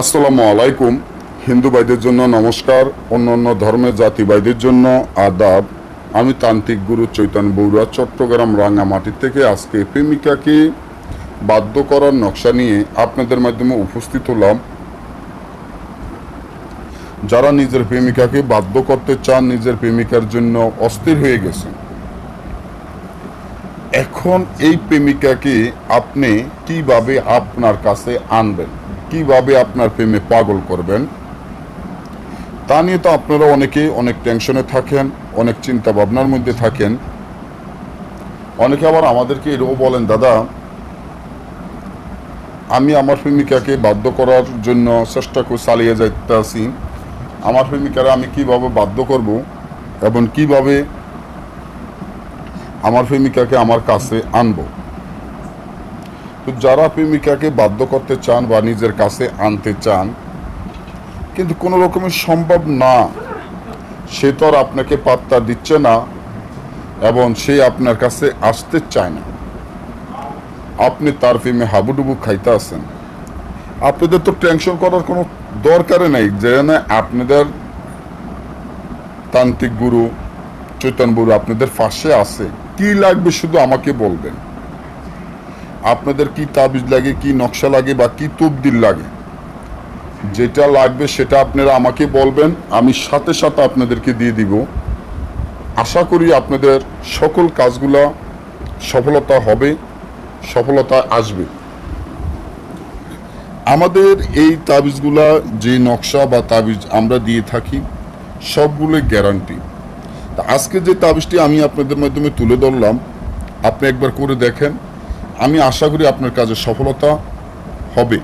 আসসালামু আলাইকুম। হিন্দু ভাইদের জন্য নমস্কার, অন্য অন্য ধর্মের জাতি ভাইদের জন্য আদাব। আমি তান্ত্রিক গুরু চৈতন্য বৌরা চট্টগ্রাম রাঙ্গামাটি থেকে আজকে প্রেমিকাকে বাধ্য করার নকশা নিয়ে আপনাদের মাধ্যমে উপস্থিত হলাম। যারা নিজের প্রেমিকাকে বাধ্য করতে চান, নিজের প্রেমিকার জন্য অস্থির হয়ে গেছেন। এখন এই প্রেমিকাকে আপনি কীভাবে আপনার কাছে আনবেন? কীভাবে আপনার প্রেমে পাগল করবেন? তা নিয়ে তো আপনারা অনেকে অনেক টেনশনে থাকেন, অনেক চিন্তা ভাবনার মধ্যে থাকেন। অনেকে আবার আমাদেরকে এরকম বলেন, দাদা, আমি আমার প্রেমিকাকে বাধ্য করার জন্য চেষ্টা করে চালিয়ে যাইতে আছি আমার প্রেমিকারা আমি কীভাবে বাধ্য করব এবং কীভাবে আমার প্রেমিকাকে আমার কাছে আনব? তো যারা প্রেমিকাকে বাধ্য করতে চান বা নিজের কাছে আনতে চান, কিন্তু কোনো রকমের সম্ভব না, সে তো আর আপনাকে পাত্তা দিচ্ছে না এবং সে আপনার কাছে আসতে চায় না। আপনি তার প্রেমে হাবুডুবু খাইতে আছেন। আপনাদের তো টেনশন করার কোনো দরকারই নেই, যে না আপনাদের তান্ত্রিক গুরু, চৈতন্য গুরু আপনাদের পাশে আছে। কি লাগবে শুধু আমাকে বলবেন? আপনাদের কি তাবিজ লাগে, কি নকশা লাগে বা কি তবদিল লাগে? যেটা লাগবে সেটা আপনারা আমাকে বলবেন, আমি সাথে সাথে আপনাদেরকে দিয়ে দিব। আশা করি আপনাদের সকল কাজগুলো সফলতা হবে, সফলতা আসবে। আমাদের এই তাবিজগুলা যে নকশা বা তাবিজ আমরা দিয়ে থাকি সবগুলো গ্যারান্টি। আজকে যে তাবিজটি আমি আপনাদের মাধ্যমে তুলে ধরলাম, আপনি একবার করে দেখেন। আমি আশা করি আপনার কাজে সফলতা হবে।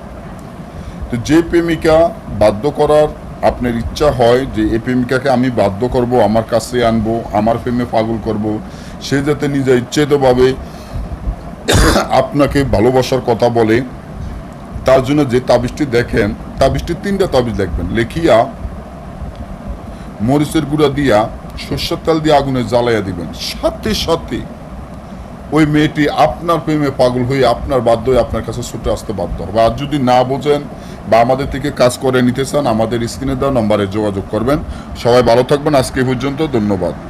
তো যে প্রেমিকা বাধ্য করার আপনার ইচ্ছা হয় যে এই প্রেমিকাকে আমি বাধ্য করব, আমার কাছে আনব, আমার প্রেমে পাগল করব, সে যাতে নিজের ইচ্ছেতভাবে আপনাকে ভালোবাসার কথা বলে, তার জন্য যে তাবিজটি দেখেন, তাবিজটি তিনটা তাবিজ দেখবেন। লেখিয়া, মরিচের গুঁড়া দিয়া সর্ষের তেল দিয়ে আগুনে জ্বালাইয়া দিবেন। সাথে সাথে ওই মেয়েটি আপনার প্রেমে পাগল হয়ে আপনার বাধ্য হয়ে আপনার কাছে ছুটে আসতে বাধ্য হবে। আর যদি না বোঝেন বা আমাদের থেকে কাজ করে নিতে চান, আমাদের স্ক্রিনে দেওয়া নম্বরে যোগাযোগ করবেন। সবাই ভালো থাকবেন। আজকে পর্যন্ত ধন্যবাদ।